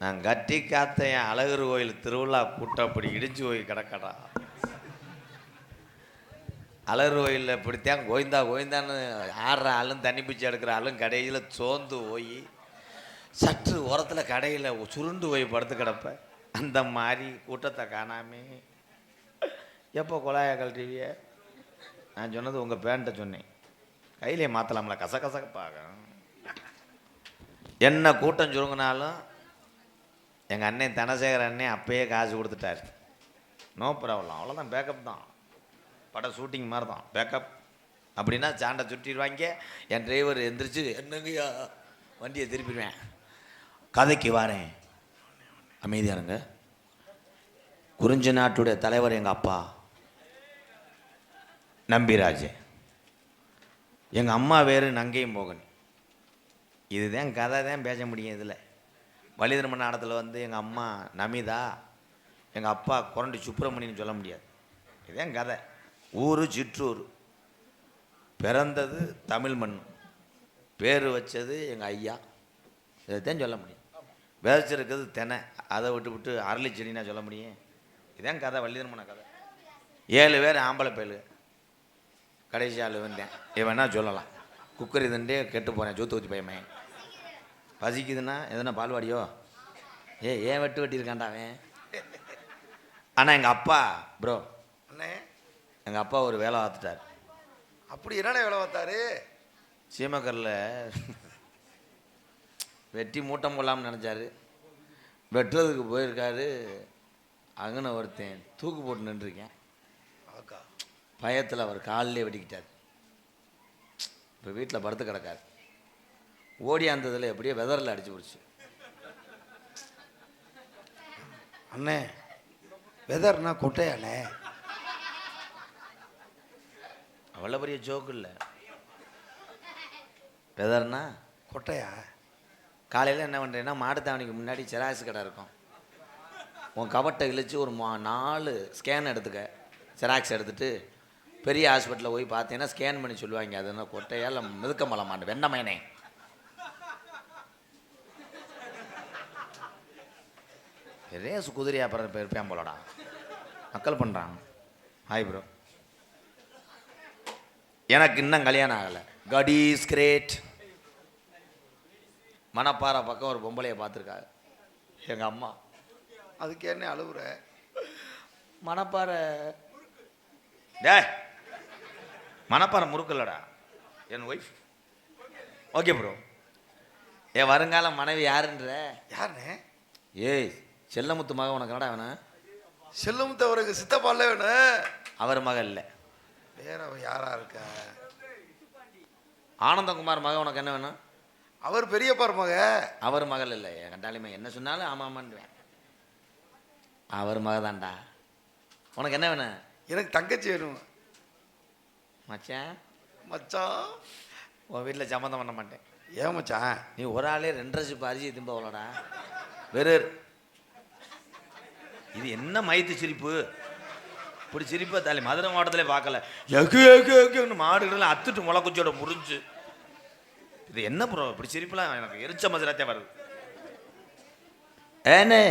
நான் கட்டி காத்த என் அழகர் கோயில் திருவிழா கூட்டம் அப்படி இடிஞ்சு போய் கிடக்கடா. அழகர் கோயிலில் இப்படித்தான் கோயந்தா கோவிந்தான்னு ஆடுற ஆளும் தண்ணி பிச்சு எடுக்கிற ஆளும் கடையில் சோர்ந்து போய் சற்று ஓரத்தில் கடையில் சுருண்டு போய் படுத்து கிடப்ப. அந்த மாதிரி கூட்டத்தை காணாமே. எப்போ குழாயை கழட்டிவிய? நான் சொன்னது உங்கள் பேண்ட்டை சொன்னேன். கையிலே மாற்றலாம்ல கச கசப்பாக என்ன கூட்டம் சுருங்கினாலும் எங்கள் அண்ணன் தனசேகர் அண்ணன் அப்பயே காசு கொடுத்துட்டாரு. நோ ப்ராப்ளம் அவ்வளோதான் பேக்கப் தான். படம் ஷூட்டிங் மாதிரி தான் பேக்கப் அப்படின்னா சாண்டை சுட்டிடுவாங்க என் டிரைவர் எந்திரிச்சு என்னங்கய்யா? வண்டியை திருப்பிடுவேன். கதைக்கு வாரேன். அமைதியாக இருங்க. குறிஞ்சி நாட்டுடைய தலைவர் எங்கள் அப்பா. நம்பிராஜ். எங்கள் அம்மா வேறு நங்கையும் போகன் இதுதான் கதை தான் பேச முடியும் இதில். வலிதர்ம நாடத்தில் வந்து எங்கள் அம்மா நமிதா எங்கள் அப்பா குரண்டி சுப்பிரமணின்னு சொல்ல முடியாது. இதே கதை. ஊர் சிற்றூர். பிறந்தது தமிழ் மண் பேர் வச்சது எங்கள் ஐயா. இதைத்தான் சொல்ல முடியும். விதைச்சிருக்கிறது தெனை. அதை விட்டு விட்டு அரளி செடினா சொல்ல முடியும். இதான் கதை வள்ளிதர்மன கதை. ஏழு பேர் ஆம்பளை பேலு கடைசி ஆள் வந்தேன் இவனா சொல்லலாம்? குக்கர் இதுண்டே கெட்டு போகிறேன் ஜூத்து ஊற்றி பயமே பசிக்குதுன்னா எதனா பால்வாடியோ? ஏ ஏன் வெட்டு வெட்டியிருக்கான்டா அவன்? ஆனால் எங்கள் அப்பா ப்ரோ அண்ணே. எங்கள் அப்பா ஒரு வேலை பார்த்துட்டார். அப்படி என்னண்ணே வேலை பார்த்தாரு? சீமக்கரில் வெட்டி மூட்டம் போடலாம்னு நினச்சாரு. வெட்டுறதுக்கு போயிருக்காரு. அங்கன ஒருத்தன் தூக்கு போட்டு நின்றுருக்கேன். பயத்தில் அவர் காலிலே வெட்டிக்கிட்டார் இப்போ வீட்டில் படுத்து கிடக்காரு. ஓடியாந்ததில் எப்படியோ வெதரில் அடிச்சு பிடிச்சி. அண்ணே வெதர்னா கொட்டையாண்ணே. அவ்வளோ பெரிய ஜோக்கு இல்லை. வெதர்னா கொட்டையா? காலையில் என்ன பண்ணுறேன்னா மாட்டுத்தாவணிக்கு முன்னாடி ஜெராக்ஸ் கடை இருக்கும். உன் கவட்டை இழுத்து ஒரு மா நாலு ஸ்கேன் எடுத்துக்க. செராக்ஸ் எடுத்துட்டு பெரிய ஹாஸ்பிட்டலில் போய் பார்த்தீங்கன்னா ஸ்கேன் பண்ணி சொல்லுவாங்க அது என்ன கொட்டையா? இல்லை மிதுக்க மலமாண்டு வெண்ணமயனே ரேஸ் குதிரையா அப்புறம் இருப்பேன் போலடா. மக்கள் பண்ணுறான் ஹாய் ப்ரோ எனக்கு இன்னும் கல்யாணம் ஆகலை. காட் இஸ் கிரேட் மணப்பாறை பக்கம் ஒரு பொம்பளையை பார்த்துருக்காங்க எங்கள் அம்மா. அதுக்கு என்ன அழுவுற? மணப்பாறை. டே மணப்பாறை முறுக்கல்லடா. என் ஒய்ஃப் ஓகே ப்ரோ என் வருங்கால மனைவி யாருன்ற? யாருண்ணே ஏய் செல்லமுத்து மகன் உனக்கு என்னடா வேணும்? செல்லும் தவறுக்கு சித்தப்பால வேணும். அவர் மகன் இல்லை. வேற அவ யாரா இருக்கா? ஆனந்தகுமார் மகன் உனக்கு என்ன வேணும்? அவர் பெரியப்பார் மக. அவர் மகள் இல்லை. கண்டாலிமை என்ன சொன்னாலும் ஆமாமான்டுவேன் அவர் மகதான்டா உனக்கு என்ன வேணும்? எனக்கு தங்கச்சி வேணும். மச்சான். மச்சான். உன் வீட்டில் சம்மந்தம் பண்ண மாட்டேன். ஏன் மச்சான்? நீ ஒரு ஆளே ரெண்டரை சிப்பு அரிசி திம்பவளடா. வெறும் இது என்ன மயத்து சிரிப்பு? இப்படி சிரிப்பா தாலி மதுரை மாவட்டத்திலே பார்க்கல. எகு எகு எகுன்னு மாடுகள் அத்துட்டு முளைக்குச்சியோட முறிஞ்சு. இது என்ன ப்ரோ? இப்படி சிரிப்புலாம் எனக்கு எரிச்ச மதுராத்தே வருது. ஏனே?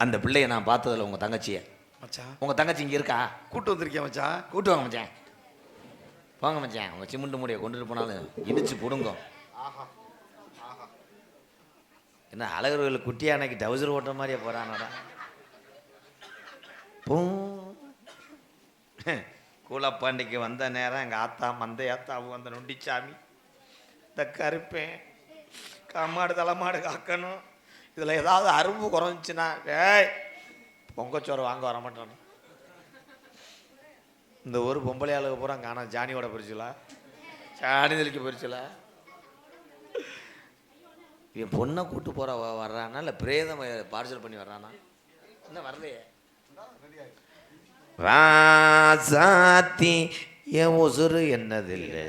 அந்த பிள்ளைய நான் பார்த்ததில்ல உங்க தங்கச்சிய. மச்சான் உங்க தங்கச்சி இங்க இருக்கா? கூட்டு வந்திருக்கேன் மச்சான் கூட்டு வாங்க மச்சான் போங்க மச்சான் உங்க சிமெண்ட் மூடியை கொண்டுட்டு போனாலும் இடிச்சு பிடுங்க என்ன அழகர்கள் குட்டி அன்னைக்கு டவுசர் ஓட்டுற மாதிரியே போகிறானடா பூ. கூலப்பாண்டிக்கு வந்த நேரம் எங்கள் ஆத்தா மந்த ஆத்தாவும் வந்த நொண்டிச்சாமி. இந்த கருப்பேன் காமாடு தலைமாடு காக்கணும். இதில் ஏதாவது அரும்பு குறைஞ்சிச்சுன்னா ஏய் பொங்கச்சோறு வாங்க வர மாட்டானு. இந்த ஒரு பொம்பளை ஆளுக்கு பூரா காணா ஜானியோட பிரிச்சுலா ஜானிதலிக்கு தெளிக்க பிரிச்சுலா இவன் பொண்ணை கூட்டு போகிற வர்றானா? இல்லை பிரேதம் பார்சல் பண்ணி வர்றானா? இன்னும் வரலையே. ராசாத்தி என் உசுறு என்னதில்லை.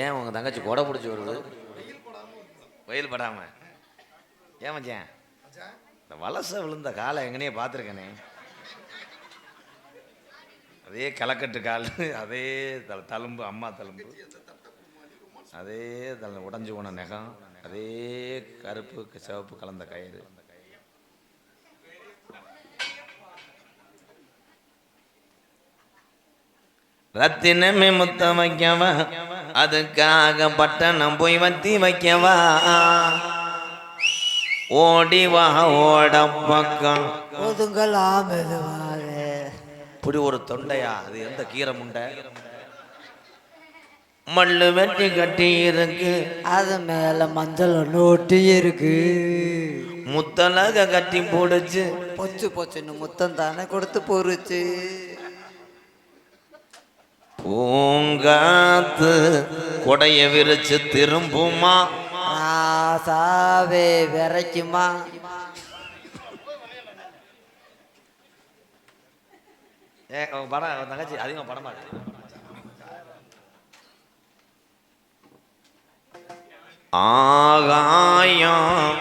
ஏன் உங்கள் தங்கச்சி கொடை பிடிச்சி வருது? வெயில் படாமல் ஏன் மச்சான்? இந்த வலசை விழுந்த காலை எங்கனையே பார்த்துருக்கேனே. அதே கலக்கட்டு கால் அதே தல தழும்பு அம்மா தழும்பு. அதே தலை உடஞ்சி போன நெகம் அதே கருப்பு சிவப்பு கலந்த கயிறு. ரத்தினமே முத்தம் வைக்கவா அதுக்காக பட்டணம் போய் வத்தி வைக்கவா. ஓடிவா ஓட பக்கம். ஒதுங்கலாம் எதுவா இப்படி ஒரு தொண்டையா? அது எந்த கீரை முண்டை மல்லு வெட்டி கட்டி இருக்கு. அது மேல மஞ்சள் ஒட்டி இருக்கு. முத்தலக கட்டி போடுச்சு. பொச்சு பொச்சுன்னு முத்தம் தானே கொடுத்து பொறுச்சு பூங்காத்து கொடைய விரிச்சு திரும்புமா? ராசாவே விரைக்குமா? ஏ உன் படம் உன் தங்கச்சி அதிகமாக படமா இருக்கு ஆகாயம்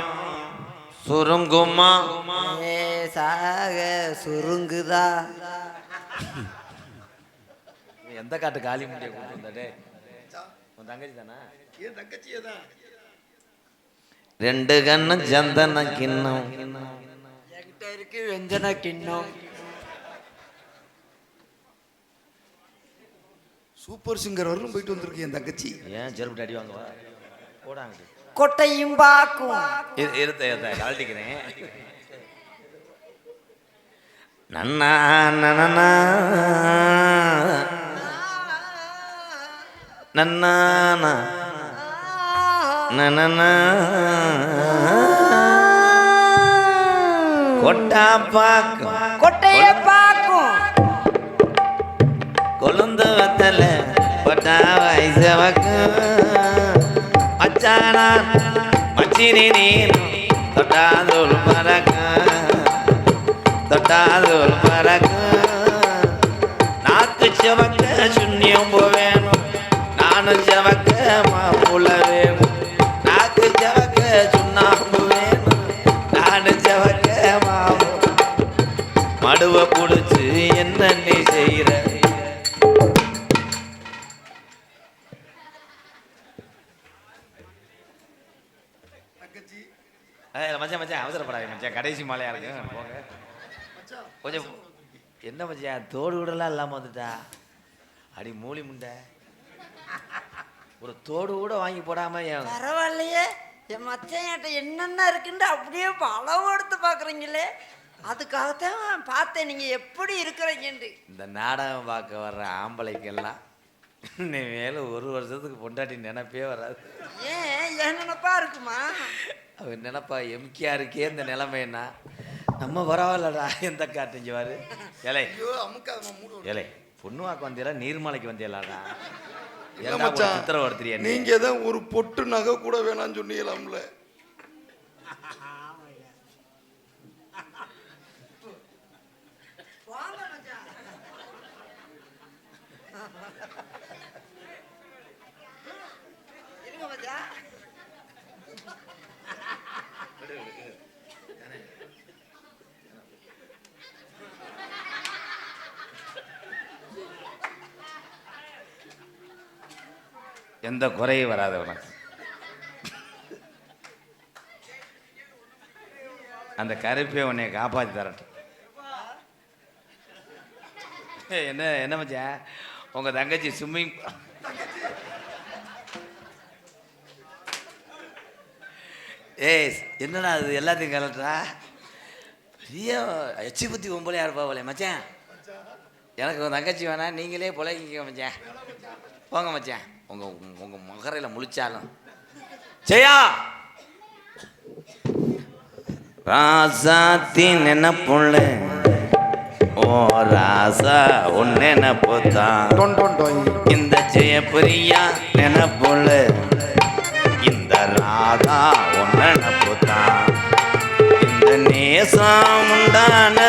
சுருங்குமா? லேசாக சுருங்குதா? எந்த காட்டு காளி முண்டியை கொண்டு வந்தாடே உன் தங்கச்சி தானே? என் தங்கச்சியே தான். ரெண்டு கண்ணு சந்தன கிண்ணம். என்கிட்ட இருக்கு வெஞ்சன கிண்ணம். சூப்பர் சிங்கர் வரலும் போயிட்டு வந்திருக்கு என் தங்கச்சி. ஏன் செருப்பு அடி வாங்குவா? போடாங்க கொட்டையும் பாக்கும். இருத்த இருத்த கழட்டிக்கிறேன் நன்னா நன்னா நன்னா நன்னா கொட்டா பாக்கம். கொட்டைய பாக்கும். கொழுந்து வத்தல கொட்டா வயசவக்கு அச்சானா மச்சினி நீர் தொட்டாதூள் பறக்க தொட்டாதூள் பறக்க நாக்கு செவக்க சுண்ணியம் போக மச்சான் கடைசி மாலையா இருக்கு போங்க கொஞ்சம் என்ன மச்சான்? தோடு கூடலாம் இல்லாம வந்துட்டா. அடி மூலி முண்டை. ஒரு தோடு கூட வாங்கி போடாம என் பரவாயில்லையே. என் மச்சன்கிட்ட என்னென்ன இருக்குன்னு அப்படியே அளவு எடுத்து பார்க்குறீங்களே. அதுக்காகத்தான் பார்த்தேன். நீங்கள் எப்படி இருக்கிறீங்கன்ட்டு இந்த நாடகம் பார்க்க வர்ற ஆம்பளைக்கெல்லாம் நீ மேல ஒரு வருஷத்துக்கு பொண்டாட்டி நினைப்பே வராது. ஏன்? என் நினப்பா இருக்குமா? அவன் நினைப்பா எம்கேஆருக்கே இந்த நிலைமைன்னா? நம்ம பரவாயில்லடா எந்த அமுக்காத மூடு ஏலே பொண்ணுவாக்கு வந்தியலா நீர்மலைக்கு வந்தியலாடா சித்திரவர்த்தியா நீ? நீங்க தான் ஒரு பொட்டு நகை கூட வேணாம்னு சொன்னீங்களாம்ல? எந்த குறையும் வராது உனக்கு அந்த கருப்பை உன்னை காப்பாற்றி தரட்டும். என்ன என்ன மச்சான்? உங்க தங்கச்சி ஸ்விம்மிங் ஏய் என்னடா அது எல்லாத்தையும் கலட்டுறா? பெரிய எச்சி புத்தி ஒம்பளையா இருப்பா மச்சான். எனக்கு உன் தங்கச்சி வேணாம் நீங்களே பொழைக்கிங்க மச்சான். போங்க மச்சான். உங்க உங்க- உங்க முகரையில் முழிச்சாலும். ஜெயா! ராசாத்தி நினைப்புள்ள ஓ ராசா உன் நினைப்பு தான் இந்த ஜெயபிரியா நினைப்புள்ள இந்த ராதா உன் நினைப்பு தான் இந்த நேசம் உண்டானது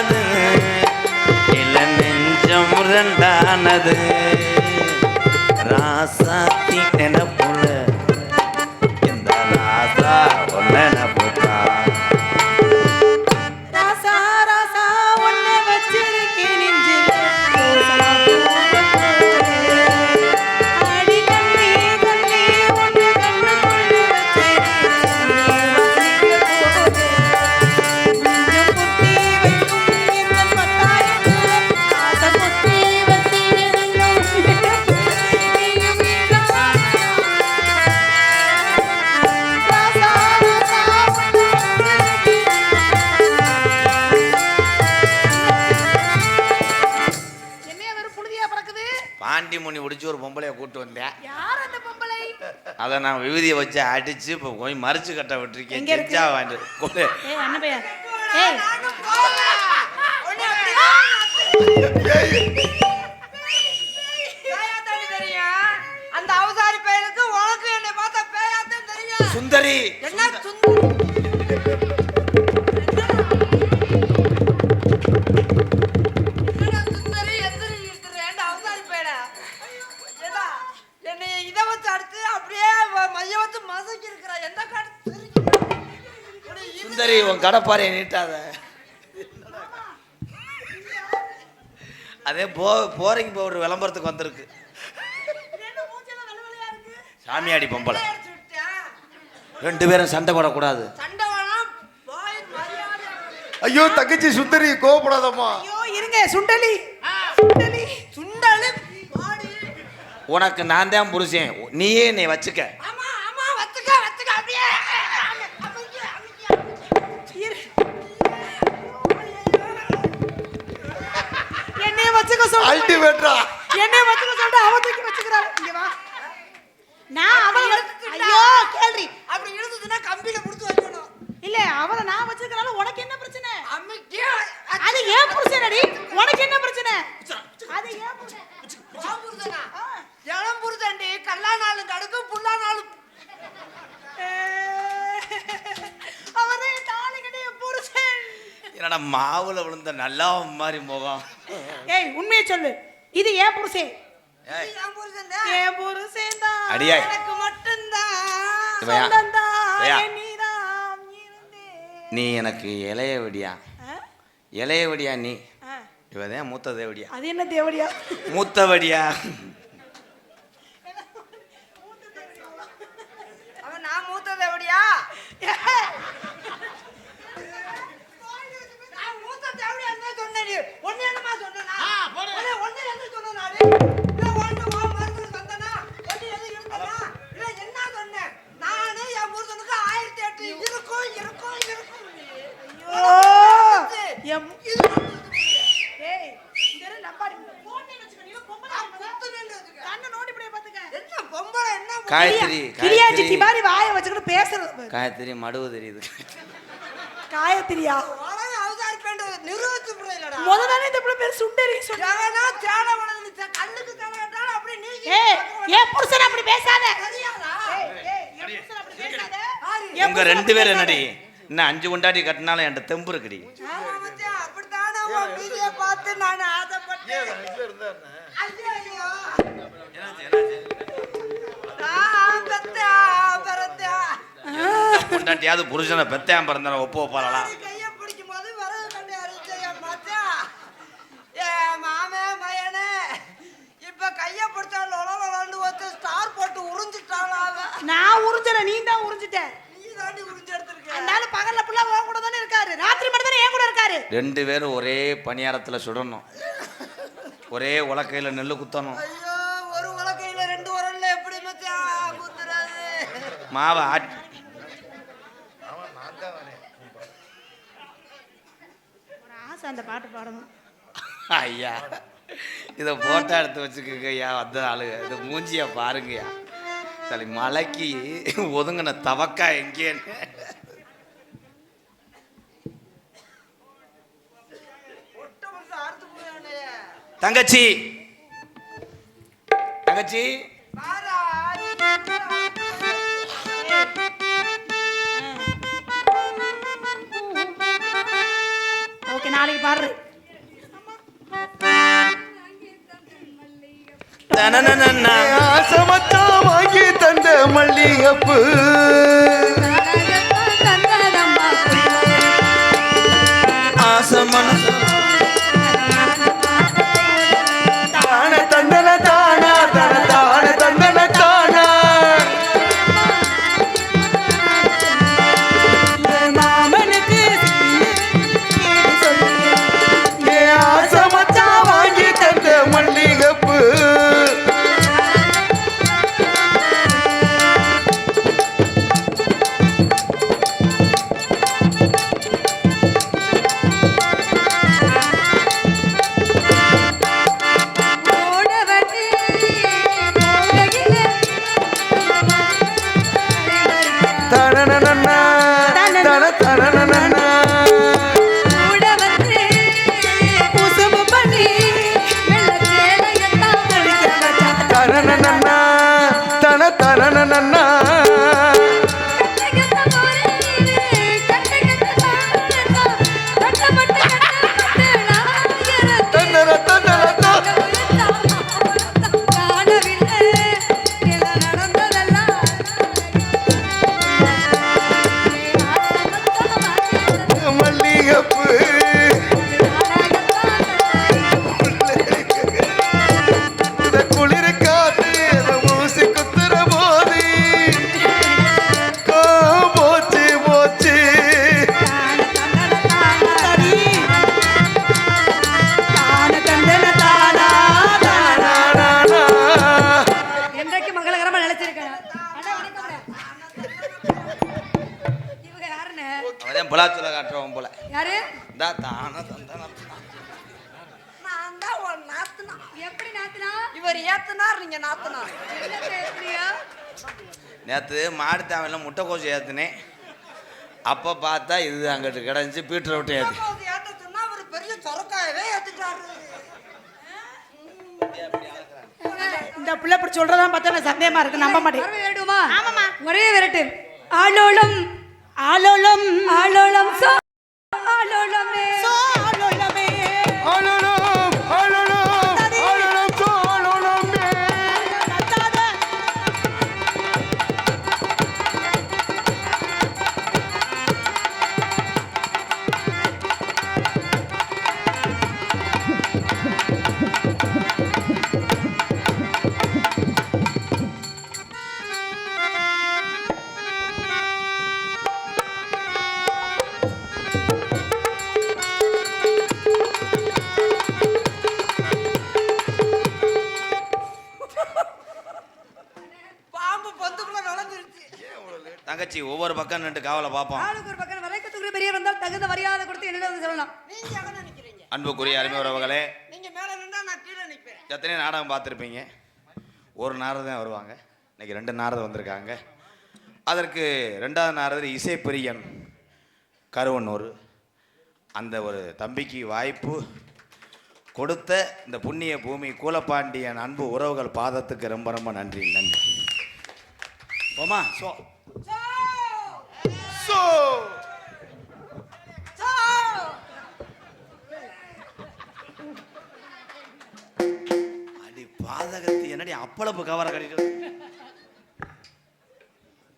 இரண்டானது. ராசாத்தி ஆண்டி மணி ஒடிச்சு ஒரு பொம்பளைய கூட்டு வந்தேன். யார் அந்த பொம்பளை? அதை நான் விபூதியை வச்சு அடிச்சு இப்போ போய் மறிச்சு கட்ட விட்டுருக்கேன்? செஞ்சா வாங்கிட்டு. ஏய் ஏய். அந்த அவசாரி பையனுக்கு உனக்கு என்னை பார்த்தா பேயாத்தான் தெரியும் சுந்தரி. என்ன சுந்தரி. இருக்கிற எந்த சுந்தரி உன் கடப்பாறையை நீட்டாத. அதே போ போரிங் பவுடர் விளம்பரத்துக்கு வந்திருக்கு. சாமியாடி பொம்பளை. ரெண்டு பேரும் சண்டை போடக்கூடாது. ஐயோ தங்கச்சி சுந்தரி கோவப்படாதம்மா. இருங்க சுண்டலி. சுண்டலி. சுண்டலு, வாடி. உனக்கு நான் தான் புருஷன். நீயே என்னை வச்சுக்க, சொல்ற அல்டிமேட்டா என்னைய வச்சுக்க சொல்ற அவ தூக்கி வச்சுக்கிறாள். இங்க வா. நான் அவளை ஐயோ கேள்வி. அப்படி இருந்ததுன்னா கம்பியில புடிச்சு வைக்கணும். இல்ல அவளை நான் வச்சிருக்கனால உனக்கு என்ன பிரச்சனை? அமைக்க, அது ஏன் புருஷனடி உனக்கு என்ன பிரச்சனை? அது ஏன் வா புருஷனா? இளம் புருஷன்டி, கல்லா நாளும் கடுக்கு, புல்லா நாளும் அவரே தாலி கட்டிய புருஷன் என்னடா மாவுல விழுந்த நல்லா மாதிரி முகம். ஏய் உண்மையை சொல்லு. இது ஏன் புருஷன். ஏன் புருஷன் தான் அடியாய். எனக்கு மட்டும்தான். நீ எனக்கு இளைய விடியா? இளைய விடியா நீ. இவதான் மூத்த தேவடியா. அது என்ன தேவடியா? மூத்தவடியா அவன் நான் மூத்தது எப்படியா நான் மூத்தது எப்படியா தான் சொன்னேன் நீ. ஒண்ணு என்னமா சொன்னேனா? ஒண்ணு- ஒண்ணு என்ன சொன்னேன் நானு? இல்ல உன்கிட்ட உன் மருமகன் வந்தனா? ஒண்ணு எதுவும் இருந்தனா? இல்ல என்ன சொன்னேன்? நானு என் புருஷனுக்கு ஆயிரத்தி எட்டு இருக்கும், இருக்கும், இருக்கும். ஐயோ எம் இது மட்டும் ஏய் இந்த இரு லம்பாடி போன் வச்சுக்க நீ பொம்பளை நான் குத்துனேன்னு வச்சுக்க. கண்ணு நோண்டி இப்படியே பாத்துக்க என்ன பொம்பளை என்ன பொம்பளை? காயத்ரி கிரியா சிட்டி காயத்ரி மாதிரி வாயை வச்சுக்கிட்டு பேசுறது. காயத்ரி மடுவு தெரியுது. காயத்திரியா உலக அவதாரி பேண்டு நிரூபிச்சு புரியலடா. முத நாளே இந்த பிள்ளை பேர் சுண்டரி சொன்ன எவனோ தேட வளர்ந்து த- கண்ணுக்கு தேட வேண்டாம் அப்படியே நீக்கி ஏய் ஏன் புருஷன் அப்படி பேசாத. உங்க ரெண்டு பேரும். என்னடி? இன்னும் அஞ்சு கொண்டாடி கட்டினாலும் என்கிட்ட தெம்பு இருக்குடி. கொண்டாட்டியாவது புருஷனை பெத்தையான் பிறந்தான ஒப்பு வைப்பாளா அது கையை பிடிக்கும் போது விறகு கண்டு அரிச்ச என் மச்சான். என் மாமன் மகனே, இப்ப கையை பிடிச்சா லொல லொலன்னு ஒருத்தன் ஸ்டார் போட்டு உறிஞ்சிட்டாளா அவன். நான் உறிஞ்சல நீ தான் உறிஞ்சிட்ட. அதனால பகல்ல புள்ள உன் கூட தானே இருக்காரு. ராத்திரி மட்டும் தானே என் கூட இருக்காரு. ரெண்டு பேரும் ஒரே பணியாரத்தில் சுடணும். ஒரே உலக்கையில் நெல்லு குத்தணும். ஐயோ ஒரு உலக்கையில ரெண்டு உரல்ல எப்படி மச்சான் குத்துறாது? மாவை ஆட். ஒரு ஆசை அந்த பாட்டு பாடணும். ஐயா இதை போட்டோ எடுத்து வச்சுக்கோங்க ஐயா வந்த ஆளுங்க. இது மூஞ்சிய பாருங்கய்யா. சரி மலைக்கு ஒதுங்கின தவக்கா எங்கேன்னு. தங்கச்சி. தங்கச்சி. ஓகே நாளைக்கு பாடுறேன் ஆசமத்தா வாங்கி தந்த மல்லிகப்பு. ஆசை நேற்று மாடு தாவையில் முட்டைக்கோசு ஏற்றுனேன் அப்போ பார்த்தா இது அங்கிட்டு கிடந்துச்சு பீட்டர் விட்டு ஏற்று இந்த பிள்ளை இப்படி சொல்றதான் பார்த்தா எனக்கு சந்தேகமா இருக்கு நம்ப மாட்டேன். ஒரே விரட்டு. ஆலோலம் ஆலோலம் ஆலோலம் பக்கம் நின்று காவலை பார்ப்போம் ஆளுக்கு ஒரு பக்கம் வரைக்கத்துக்கு பெரிய வந்தால் தகுந்த மரியாதை கொடுத்து என்ன வந்து சொல்லலாம். நீங்க எங்க நினைக்கிறீங்க? அன்புக்குரிய அருமை உறவுகளே நீங்க மேல நின்றா நான் கீழே நிப்பேன். எத்தனை நாடகம் பார்த்துருப்பீங்க? ஒரு நாரதம் வருவாங்க. இன்னைக்கு ரெண்டு நாரதம் வந்திருக்காங்க. அதற்கு ரெண்டாவது நாரதர் இசைப்பிரியன் கருவன்னூர் அந்த ஒரு தம்பிக்கு வாய்ப்பு கொடுத்த இந்த புண்ணிய பூமி கூலப்பாண்டியன் அன்பு உறவுகள் பாதத்துக்கு ரொம்ப ரொம்ப நன்றி நன்றி. போமா சோ சோ அடி பாதகத்து என்னடி அப்பளப்பு கவரை கட்டிட்டு